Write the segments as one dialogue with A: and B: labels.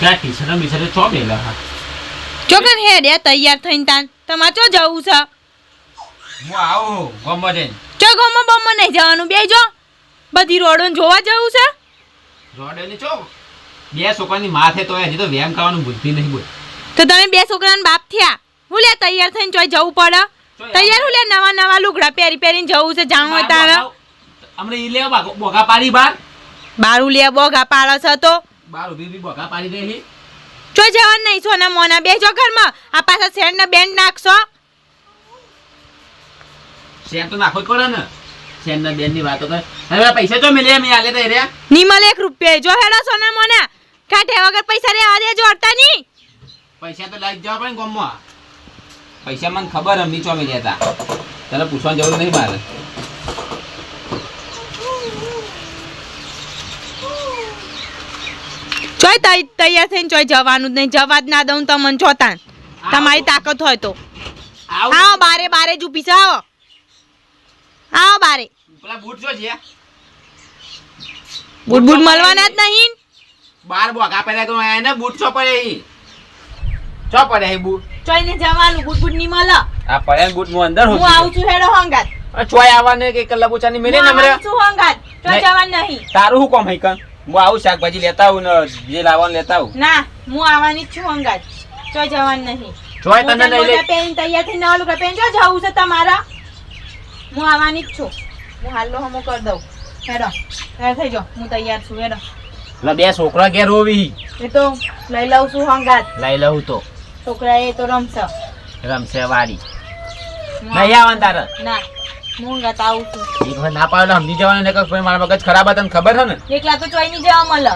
A: ત્યાં ટીશર્ટ બીશર્ટ ચો મેલા હા
B: ચોકન હેડે તૈયાર થઈને તાન તમારે ચો જવું છે?
A: હું આવું ગમો જઈને.
B: ચો ગમો બમો નહીં જવાનું? બેજો બધી રોડો જોવા જવું છે?
A: રોડેલી ચો. બે છોકરાની માથે તો હજી તો વ્યાયામ કરવાનું બુદ્ધિ નહીં બોલ.
B: તો તમે બે છોકરાના બાપ થયા. હું લે તૈયાર થઈને ચોય જવું પડે. તૈયાર હું લે નવા નવા લુગડા પહેરી પહેરીને જવું છે જાણ હોય તારે.
A: અમને ઈ લેવા બોગા પાડી બાર?
B: બારું લે બોગા પાડો છે તો.
A: બાર ઊભી ઊભી બોગા પાડી દે હી.
B: જો જવાનું નહીં સોના મોના બેજો ઘરમાં. આ પાછા શેડ ને બેન્ડ નાખશો.
A: શેર તો નાખો કોણ ને? શેર ને બેનની વાતો કરે. હવે પૈસા તો મળે મે આલે તો એ ની
B: નિમલ એક રૂપિયા. જો હેડો સોના મોના. કાઢે વગર પૈસા રે રેવા દેજો અડતા ની
A: પૈસા તો લાઈ જવા પણ ગમમાં. પૈસા મને ખબર અમની ચો મિલ્યા હતા તને પૂછવાની જરૂર નહીં મારે.
B: ચોય તૈયાર થઈને ચોય જવાનું જ નહીં. જવા જ ના દઉં તમને જોતા તમારી તાકાત હોય તો.
A: આવું.
B: બારે બારે જ ઊભી આવો. આવો બારે.
A: પેલા બૂટ જો છે
B: બુટ બુટ મળવાના જ નહીં.
A: બાર બોગા પહેલા તો એને બૂટ છો પડે ચો પડે એ બૂટ?
B: ચોઈને જવાનું. બૂટ બૂટની મળે.
A: આ પડે બૂટ હું અંદર
B: હું આવું છું હેડો હંગાત.
A: ચોય આવવાને કે કલ્લા પૂછાની મિલે ને
B: હું
A: મને
B: છું હંગાત. ચોય. જવાનું નહીં.
A: તારું હું કોમ હઈ કન હું આવું શાકભાજી લેતા આવું ને જે લાવવાનું લેતા આવું.
B: ના હું આવવાની જ છું હંગાત. ચોય જવાનું નહીં.
A: ચોય તને
B: તને
A: લે.
B: મોજા તૈયાર થઈને નવા લુગડા પહેરીને જો જવું છે તમારા. હું આવવાની જ છું. હું હાલો હમો કરી દઉં. હેડો તૈયાર થઈ જાઓ હું તૈયાર છું હેડો.
A: બે છોકરા ઘેર હોવી.
B: એ તો લઈ લઉં છું હંગાત.
A: લઈ લઉં તો.
B: છોકરા એ તો રમશે.
A: રમશે વાડી. નહીં આવવાનું તારે?
B: ના. હું હંગાત આવું છું.
A: એક ના પાડે સમજી જવાનું ને કઈ મારા મગજ ખરાબ હતા ખબર છે ને?
B: એકલા તો ચોઈ ની જવા મળે.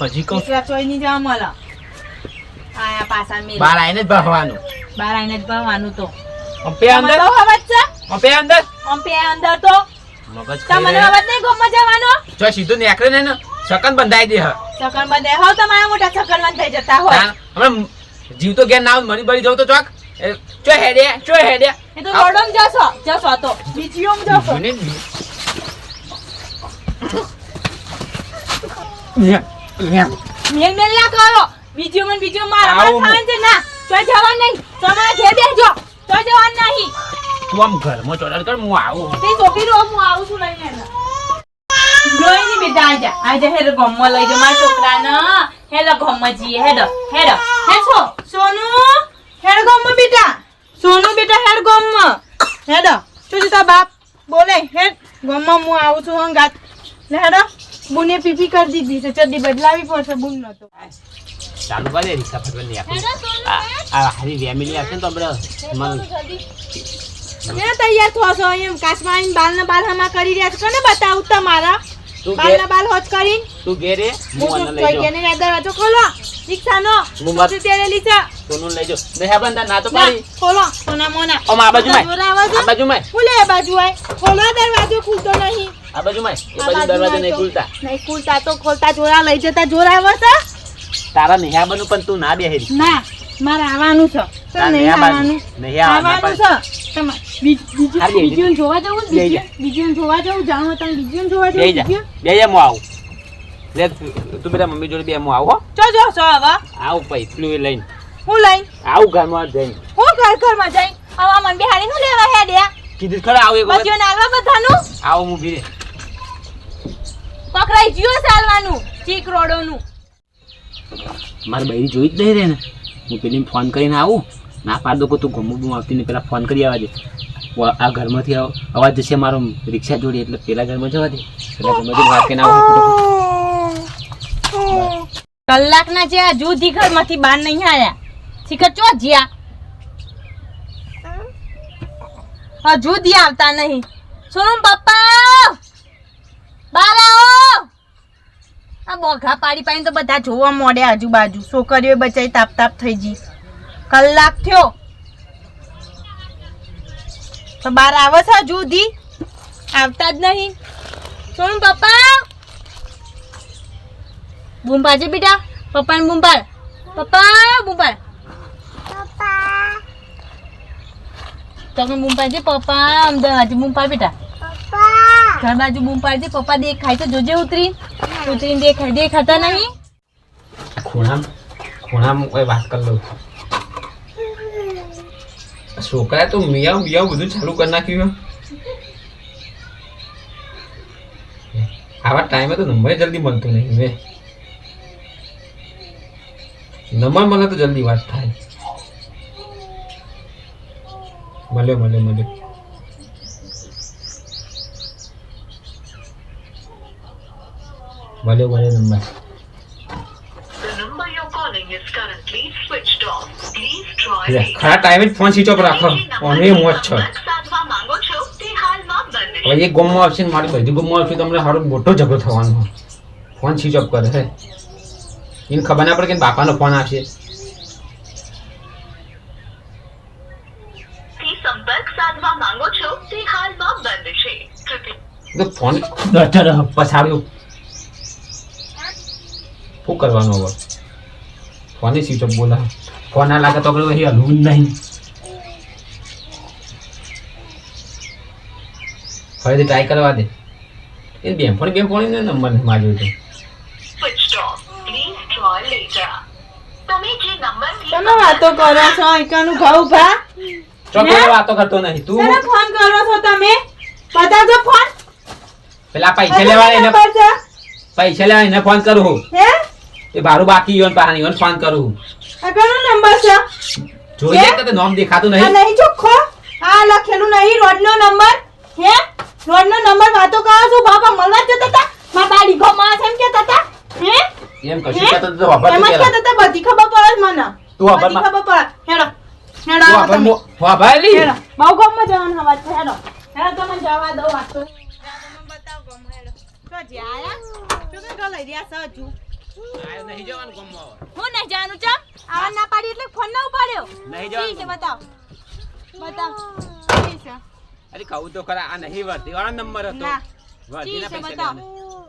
A: પછી કહું.
B: એકલા ચોઈ ની જવા મળે. આયા પાછા મેલ
A: બાર આઈને જ ભરવાનું
B: બાર આઈને જ ભરવાનું તો.
A: અંપે અંદર?
B: અવાજ છે?
A: અમ્પે અંદર?
B: અંપે અંદર તો?
A: મગજ
B: તમને અવાજ નહીં ગોમ જવાનો?
A: જો સીધું નેકરે ને? સકન બંધાઈ દે હ
B: સકન બધે હો તમારા મોટા સકન બંધાઈ થઈ જતા હોય.
A: હમણાં જીવ તો ગેર ના મરી બરી જવું તો ચોક. એ, ચો હેડે ચો હેડે
B: એ તો રોડમ જશો જશો તો. બીજીઓમ જશો.
A: મને ન્યા, ન્યા.
B: મેલ મેલ ના કરો. બીજું મને બીજું મારા. માર છે ના તો જવાનું નહીં. તમારા ઘેર બેસજો. તો જવાનું નહીં.
A: તું આમ ઘરમાં ચોડાડ કર હું આવું.
B: તે છોકરી રો હું આવું છું લઈને. જોઈ ની બેટા આજા આજા હેડ ગમમાં લઈ જા મારા છોકરાને. હેડ ગમમાં જઈએ. હેડ હેડ. હે છો સોનુ? હેડ ગમમાં બેટા. સોનું બેટા હેડ ગમમાં હેડ. શું તા બાપ? બોલે હેડ. ગમમાં હું આવું છું હંગાત લે હેડો. બુને પીપી કરી દીધી છે. ચડ્ડી બદલાવી પડશે બુન નતો
A: ચાલુ કરે રિક્ષા ફરવાની આખું આ આ હારી ફેમિલી આવશે ને તો આપણે
B: તૈયાર થો છો એમ. કાચમાં બાલ ને બાલ હમા કરી રહ્યા છો. કોને બતાવું તમારા?
A: તું
B: બાલ બાલ હોજ કરીને
A: તું ઘેરે હું લઈ જાઉં.
B: દરવાજો ખોલો. રિક્ષાનો.
A: હું મત-
B: સ્કૂટર
A: સોનું લઈ જાઉં. નહીં બંધા ના તો પાડી.
B: ખોલો. સોના મોના.
A: આમ આ બાજુ માં
B: જોરા
A: આ બાજુ માં
B: ખુલે બાજુ આય ખોલો દરવાજો ખુલતો નહીં.
A: આ બાજુ માં એ બાજુ
B: બાજુ
A: દરવાજો નહીં ખુલતા.
B: નહીં ખુલતા તો ખોલતા જોરા લઈ જતા જોરા આવે છે
A: તારા નહીં બનુ પણ તું ના બેહેરી.
B: ના મારે આવવાનું છે. નહીં
A: આવવાનું. નહીં આવવાનું.
B: છે. તમારે બીજું જોવા જવું બીજું જોવા જવું જાણો તમે બીજું જોવા જવું
A: બે હું આવું. લે તું- તું બેટા મમ્મી જોડે બે હું આવું
B: ચો જો છો હવે.
A: આવું પૈસલું એ લઈને.
B: હું લઈ
A: આવું ઘરમાં જઈને.
B: હું ઘર ઘરમાં જઈ આવા મન બિહારી નું લેવા હે દે
A: કીધું ખરા આવું એક વખત.
B: બચ્યો નાલવા બધાનું?
A: આવું હું ભીરે
B: પકડાઈ જીઓ સાલવાનું ચીક રોડોનું.
A: મારે બૈરી જોઈ જ નહીં રે ને. હું પેલી ફોન કરીને આવું. ના પાડ કે તું ગમું આવતી ને પેલા ફોન કરી આવવા દે. આ ઘરમાંથી અવાજ જશે મારો રિક્ષા જોડી, એટલે પેલા ઘરમાં જવા દે. પેલા ઘરમાંથી વાત કરીને આવું
B: કલાકના જે આ ઘરમાંથી બહાર નહીં આવ્યા શીખર, ચો જ્યા? હજુ દી આવતા નહીં. સોનમ પપ્પા! બહાર આવો! આ બોઘા પાડી પાડીને તો બધા જોવા મોડે આજુબાજુ. છોકરીઓ બચાઈ તાપ તાપ થઈ ગઈ. કલાક થયો. તો બહાર આવે છે હજુ દી આવતા જ નહીં. શું, પપ્પા? બૂમ પાડજે બેટા? પપ્પાને બૂમ પાડ પપ્પા બૂમ પાડ તમે બૂમ પાડજે પપ્પા? અમદાવાદ બૂમ પાડ બેટા. ઘર બાજુ બૂમ પાડજે પપ્પા દેખાય તો જોજે ઉતરી. ઉતરીને દેખાય. દેખાતા નહીં?
A: ખૂણામ ખૂણામ વાત કરી લઉં છોકરાએ તો મિયાવ મિયાવ બધું ચાલુ કરી નાખ્યું આવા ટાઈમે તો નંબર જલ્દી મળતું નહીં હવે નંબર મળે તો જલ્દી વાત થાય. મળ્યો મળ્યો મળ્યો. મળ્યો મળ્યો નંબર. ખરા ટાઈમે જ ફોન સ્વિચ ઓફ રાખો ઓને મોજ છો હવે એક ગમમાં આવશે ને મારી બધી ગમમાં આવશે તમને સારો મોટો ઝઘડો થવાનો ફોન સ્વિચ ઓફ કરે છે એને ખબર ના પડે કે બાપાનો ફોન આવશે ફોન પછાડ્યો શું કરવાનું હવે ફોને સ્વિચ ઓફ બોલા ફોન ના લાગે તો આપણે અહીં હલવું જ નહીં. ફરીથી ટ્રાય કરવા દે. એ બેનફોણી બેનફોણી ને નંબર માર્યો છે.
C: તમે
B: વાતો કરો છો ઘઉં ભા
A: ચોક્કસ વાતો કરતો નહીં. તું
B: તને ફોન કરો છો તમે? બતાવજો ફોન
A: પેલા પૈસા લેવા એને પૈસા લેવા એને ફોન કરું હે? એ બારું બાકી યોન પાણી યોન ફોન કરું. હું
B: આ નંબર છે.
A: જોઈએ કે તે નામ દેખાતું
B: આ
A: નહીં
B: નહીં ચોખ્ખો? આ લખેલું નહીં રોડનો નંબર હે? રોડનો નંબર વાતો કરો છો? બાપા મળવા જતા હતા? માં બાડી ઘોમાં છે એમ કેતા હતા? હે?
A: એમ કશું
B: હે?
A: તો બાપા
B: એમ જ હતા બધી ખબર પડે મને.
A: તું ખબર
B: બધી ખબર પડે. હેડો. હેડો
A: તું
B: આવો
A: વાપર
B: તમે. હેડો. બહુ ગમમાં જવાનું હવા છે. હેડો. હેડો તમને જવા દો વાતો. બતાવ ગમ હેડો. તો જ્યાં તું કે લઈ રહ્યા છો હજુ.
A: આયો નહીં જવાનું ગામમાં
B: હું નહીં જાણું ચમ? આવા ના પાડી એટલે ફોન ના ઉપાડ્યો.
A: નહીં
B: ઠીક છે બતાવ. બતાવ. ઠીક છે.
A: અરે કહું તો ખરા આ નહીં વર્તી. વાળા નંબર હતો.
B: ના. ઠીક છે
A: પૈસા
B: બતાવ.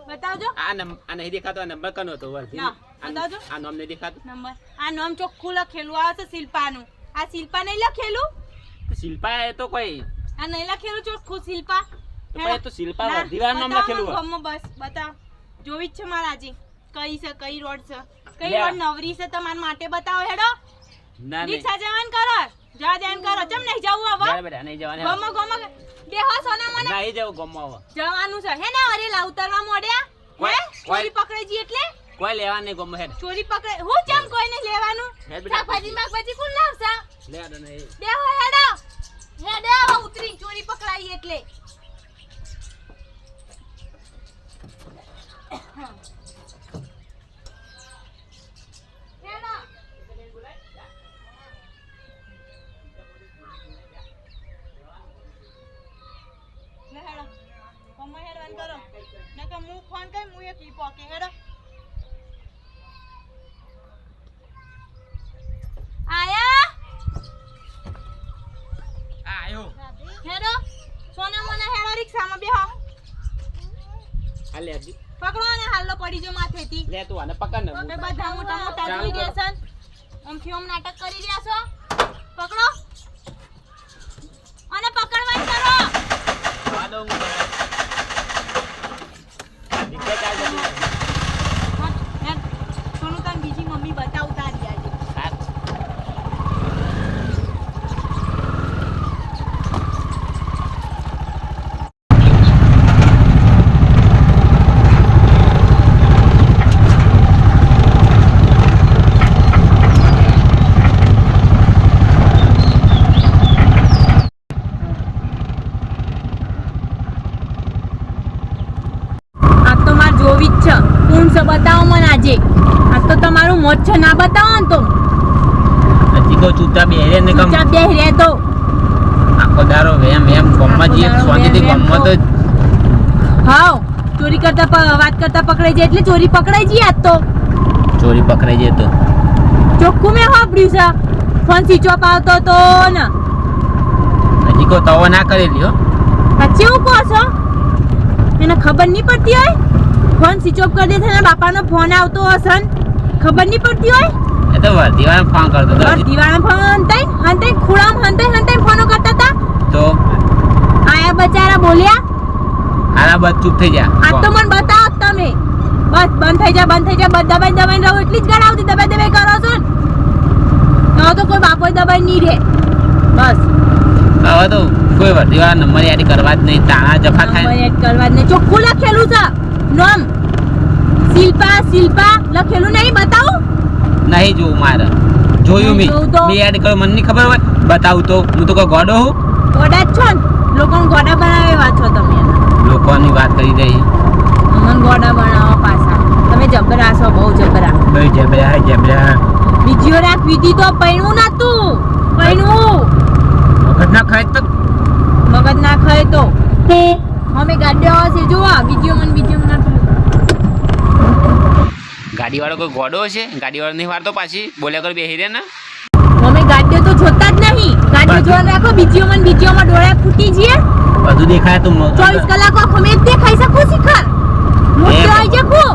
B: બતાવજો.
A: આ આ નહીં દેખાતો આ નંબર કનો હતો
B: વર્તી? બતાવજો.
A: આ નામ નહીં દેખાતો?
B: નંબર. આ નામ ચોખ્ખું લખેલું આવે છે શિલ્પાનું. આ શિલ્પા નહીં લખેલું?
A: શિલ્પા એ તો કોઈ
B: આ નહીં લખેલું ચોખ્ખું શિલ્પા?
A: તો શિલ્પા
B: ના,
A: વર્ધીવાળા નામ લખેલું
B: બસ. બતાવ. જોવી જ છે મારાજી આજે. કઈ છે કઈ રોડ છે? કઈ રોડ નવરી છે તમારા માટે બતાવો હેડો.
A: ના
B: રિક્ષા જવાન કરો. જા જાન કરો. ચમ નહીં જવું હવે?
A: જાય બેટા, નહીં જવાનું.
B: ગમો ગમો. દેહો સોના મને.
A: નહીં જવું ગમો હવે.
B: જવાનું છે. હે ને અરેલા ઉતરવા મોડ્યા? હે?
A: કોઈ-
B: ચોરી પકડાઈ જી એટલે?
A: કોઈ લેવા નહીં ગમો હેડ.
B: ચોરી પકડે હું ચમ કોઈને લેવાનું?
A: હે.
B: શાકભાજી બાકભાજી કોણ લાવશે?
A: લે આડો નહીં.
B: બેહો હેડો. હેડો ઉતરી. ચોરી પકડાઈ એટલે હેડો. લે હેડો. હેડવાન કરો. નકર હું ફોન કરી હું એકલી પોકે હેડો. આયા?
A: આયો.
B: હેડો. સોના મોના હેડો રિક્ષામાં બેહો.
A: આ લે
B: પકડો અને હાલો પડી જો માથેથી.
A: લે તું આને પકડ ને.
B: તમે બધા મોટા મોટા જોઈ. રહ્યા છો. ઓમ નાટક કરી રહ્યા છો. પકડો. અને પકડવા કરો.
A: હું તને. રિક્ષા ચાલ જતી રહે.
B: હા, હેડ. સોનું તને બીજી મમ્મી બતાવતા રહ્યા છે
A: સાત.
B: આ જ છે કોણ છે બતાવો મને આજે. આ તો તમારું છે ના બતાવો ને તો.
A: હજી કહું ચૂપચાપ બેહી ને કમ.
B: ચૂપચાપ બેહી રહે તો
A: આખો દારો વેમ વેમ ગમમાં જઈએ
B: વેમ
A: ગામમાં તો.
B: હાવ ચોરી કરતા વાત કરતા પકડાઈ જાય એટલે ચોરી પકડાઈ જઈએ આજ તો.
A: ચોરી પકડાઈ જાય તો.
B: ચોખ્ખું મેં વાપર્યું છે. ફોન સ્વિચ ઓફ આવતો તો ને.
A: હજી કો તવો ના કરેલી હો.
B: પછી હું કહો છો? એને ખબર નહીં પડતી હોય? ફોન સ્વિચ ઓફ કરી દે છે ને બાપાનો ફોન આવતો હશે ખબર નહીં પડતી હોય?
A: એ તો વર્ધીવાળાને ફોન કરતો હતો.
B: દિવાળા ફોન હંતાઈ હંતાઈ ખૂણામ હંતાઈ હંતાઈ ફોનો કરતા હતા
A: તો?
B: આયા બચારા બોલ્યા?
A: આરા બસ ચૂપ થઈ જા
B: આ તો મને બતાવો તમે. બસ બંધ થઈ જા બંધ થઈ જા બધા દબાઈ દબાઈ રહો એટલી જ ગણાવતી દબાઈ દબાઈ કરો છો ને. તો કોઈ બાપો દબાઈ નહીં રહે. બસ.
A: હવે તો કોઈ વર્ધીવાળા નંબર યાદ કરવા જ નહીં તાણા જફા
B: નંબર
A: થાય
B: એડ કરવા જ નહીં. ચોખ્ખું લખેલું છે. નોમ. શિલ્પા શિલ્પા લખેલું નહીં બતાવું?
A: નહીં જોવું મારે. જોયું મી.
B: મે તો?
A: યાદ કર્યું મને નહીં ખબર હોય. બતાવું તો. હું તો કોઈ ગોડો હું?
B: ગોડા જ છો ને? લોકોને ગોડા બનાવે વાત છો તમે?
A: લોકોની વાત કરી રહી
B: મન ગોડા બનાવો પાછા. તમે જબરા છો બહુ જબરા.
A: બહુ જબરા જબરા.
B: બીજીઓ રાત વીધી તો પૈણું નતું પૈણું.
A: મગજ ના ખાય તો
B: મગજ ના ખાય તો. અમે ગાડીઓ છે જોવા બીજીઓ મને બીજીઓ નતું
A: ગાડીવાળો કોઈ ગોડો હશે? ગાડીવાળો નહીં વાળતો પાછી? બોલ્યા કર બેહી રે ને?
B: અમે ગાડીઓ તો જોતા જ નહીં. ગાડીઓ જોવા રાખો બીજીઓ મન બીજીઓ માં ડોળા ફૂટી જઈએ.
A: બધું દેખાય તો
B: ચોવીસ કલાક આંખો મેં જ દેખાઈ શકું શિખર. મોટો આવી શકું?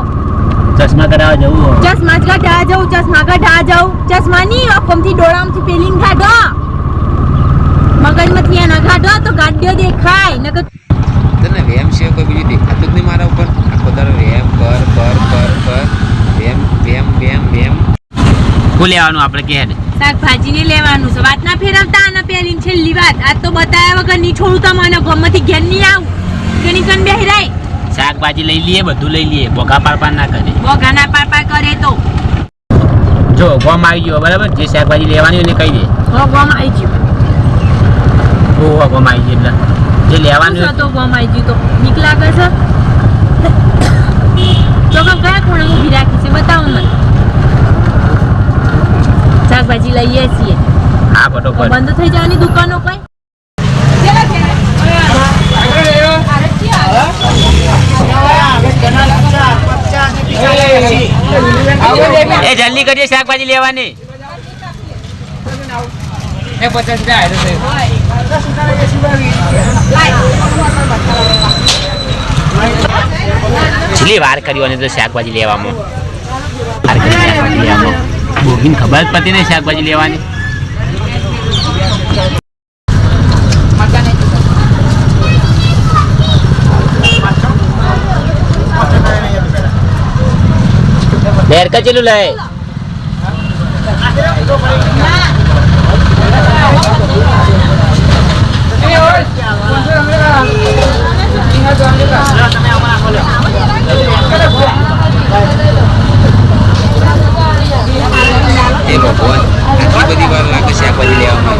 A: ચશ્મા કરાવવા જવું
B: ચશ્મા જ કાઢા જાઉં ચશ્મા કાઢા જવું ચશ્મા ની આંખોમાંથી ડોળામાંથી પેલીને કાઢો મગજમાંથી એના કાઢો તો ગાડીઓ દેખાય. નકર
A: તને વેમ છે કોઈ બીજું દેખાતું જ નહીં મારા ઉપર. આખો દાડો વેમ કર કર કર કર વેમ વેમ વેમ વેમ શું લેવાનું આપણે કે
B: શાકભાજી ને લેવાનું છે. વાત ના ફેરવતા અને પેલી છેલ્લી વાત. આ તો બતાવ્યા વગર નહીં છોડું તમને ગમમાંથી ઘેર નહીં આવું. કે નીકળ બેહી રાય
A: શાકભાજી લઈ લઈએ બધું લઈ લઈએ. બોગા પાર પાર ના કરે.
B: બોગાના પાર પાર કરે તો.
A: જો ગોમ આવી ગયો બરાબર? જે શાકભાજી લેવાની હોય એને કહી દે.
B: ગોમ આવી ગયો.
A: ગોમ આવી ગયો એટલે. જે લેવાનું
B: તો ગમ આવી ગયું તો બીક લાગે છે. તો કમ કયા ખૂણે ઊભી રાખી છે બતાવો મને. શાકભાજી લઈએ છીએ.
A: હા
B: તો
A: ફટોફટ.
B: બંધ થઈ જવાની દુકાનો કઈ?
A: એ જલ્દી કરીએ શાકભાજી લેવાની. એ પચાસ છેલ્લી વાર કરી તો શાકભાજી લેવામાં. વાર ખબર જ પડતી નહીં શાકભાજી લેવાની. બેર કચેલું લે એ ભગવાન આટલી બધી વાર લાગે શાકભાજી લેવામાં.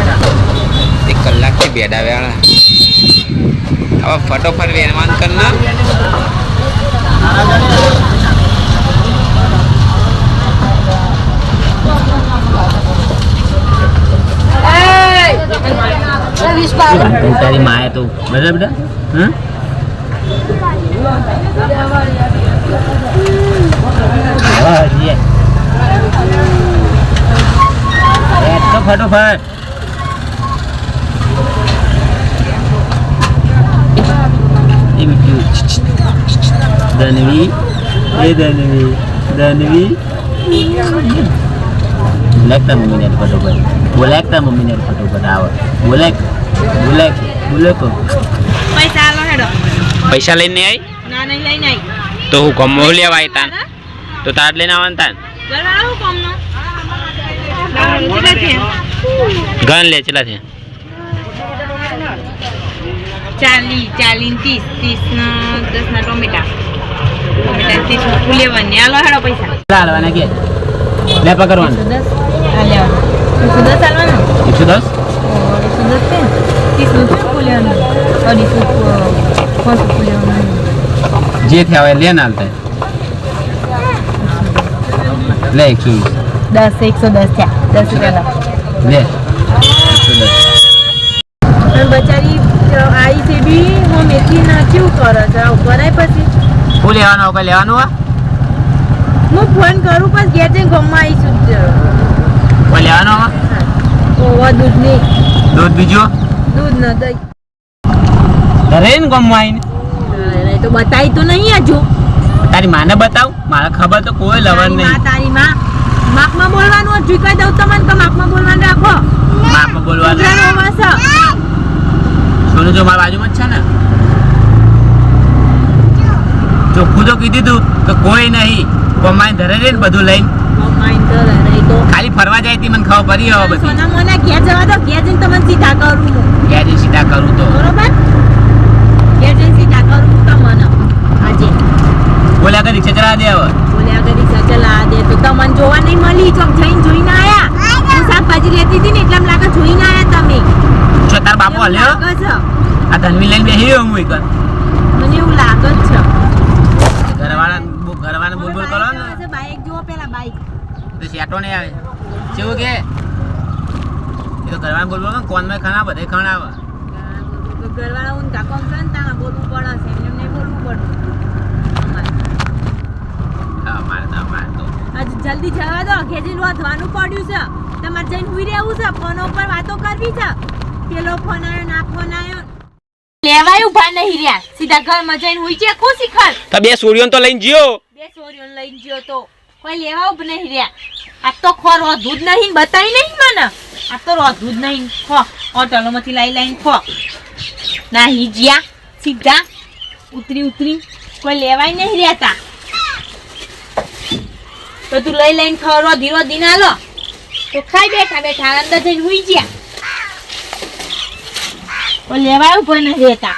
A: એક કલાકથી બેડાવ્યા હવે ફટોફટ વેરવાન કર ના તારી માયા તું બધા બેટા હા? ફટોફટ એ બીજું ધનવી એ ધનવી ધનવી બોલાકતા મમ્મીને ફટોફટ બોલાકતા મમ્મીને ફટોફટ આવે બોલાક બોલાક બોલાકો
B: પૈસા હેડો
A: પૈસા લઈને આવી તો હું ગમો લેવા આવી તાન તો તાર લઈને આવવાનું તાન ગન લે ચલા છે?
B: ચાલી ચાલી ત્રીસ ત્રીસ. નો દસ ના ટોમેટા ટોમેટા ત્રીસ લેવાની. હેડો પૈસા.
A: હાલવાના કે? લે પકડવાનું.
B: દસ. આ લેવાનું. એકસો દસ આલવાના
A: એકસો દસ?
B: એકસો દસ છે ત્રીસનું લેવાનું? અઢીસો પાંચસો લેવાનું.
A: જે થયા હોય લેન હાલતા લે એકસો વીસ
B: દસ એકસો દસ થયા. દસ રૂપિયા
A: લે. એકસો દસ
B: બચારી આઈ છે બી હું મેથી ના કેવું કરે છે આવું કરાય પછી.
A: શું લેવાનો લેવાનું હોય?
B: હું ફોન કરું પછી ઘેર જઈને ગમમાં આવીશું જ
A: કોઈ લેવાનું હોય?
B: ઓવા દૂધ
A: દૂધ બીજું?
B: દૂધ ન દઈ.
A: ઘરે ને ગમવા આવીને
B: અરે, તો બતાવી તો નહીં હજુ
A: તારી માને બતાવ? મારા ખબર તો કોઈ
B: માં
A: નહીં.
B: તારી માં. માપમાં બોલવાનું હોય, કહી દઉં તમને કે માપમાં બોલવાનું રાખો.
A: માપમાં બોલવાનું? સોનું જો મારા બાજુમાં જ છે ને? ચોખ્ખું તો કીધું તું કે કોઈ નહીં. કોમાય ધરે રે ને બધું લઈને? ખાલી ફરવા જાય તી મને ખબર પડી હવે બધી.
B: સોના મોના ઘેર જવા દો ઘેર જઈને તમને સીધા કરું ઘેર
A: ક્યાં જઈ સીધા કરું તો.
B: બરોબર? ઘેર જઈને સીધા કરું હું તમને આજે
A: બોલ્યા કરી ચલાવા દે હવે.
B: બોલ્યા કરી સચલા દે. તો તમને જોવા નહીં મળી. ચોક જઈને જોઈને આયા. હું શાકભાજી લેતી હતી ને એટલે મને લાગે જોઈને આયા તમે.
A: છો તાર બાપો હલ્યો? આ ધનવી લઈને રહ્યો હું એક
B: મને એવું લાગે જ છે.
A: ઘરવાળા ઘરવાળા બોલ બોલ કરો ને.
B: બાઈક જુઓ પેલા બાઈક.
A: તો શેટો નહીં આવે. કેવું કે? એ તો ઘરવાળા બોલ બોલ કરો ને કોનમાં બધે ખાણા આવે.
B: ઘરવાળા હું કાકો કરે ને ત્યાં બોલવું પડે છે એમને એમ નહીં બોલવું પડતું અમારે.
A: હા મારે તો મારે તો
B: આજ જલ્દી જવા દો. ખેજી વધવાનું પડ્યું છે. તમારે જઈને હુઈ રહેવું છે. ફોન ઉપર વાતો કરવી છે. પેલો ફોન આવ્યો ના ફોન આવ્યો લેવાય ઊભા નહીં રહ્યા. સીધા ઘરમાં જઈને હુઈ છે ખુશી ખર
A: તો બે સૂર્યોને તો લઈને જ્યો.
B: બે ચોરીઓ લઈને ગયો તો. કોઈ લેવા ઉભ નહીં રહ્યા. આ તો ખો રોધું જ નહીં. બતાવી નહીં મને. આ તો રોધું જ નહીં. ખો. હોટલોમાંથી લઈ લઈને ખો. ના હિજ્યા સીધા. ઉતરી ઉતરી. કોઈ લેવાય નહીં રહેતા તો લઈ લઈને ખરો ધીરો રોધી ના લો તો ખાઈ બેઠા બેઠા અંદર જઈને હુઈ ગયા. ઓ લેવા ઊભો નથી રહેતા.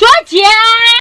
B: જો જ્યાં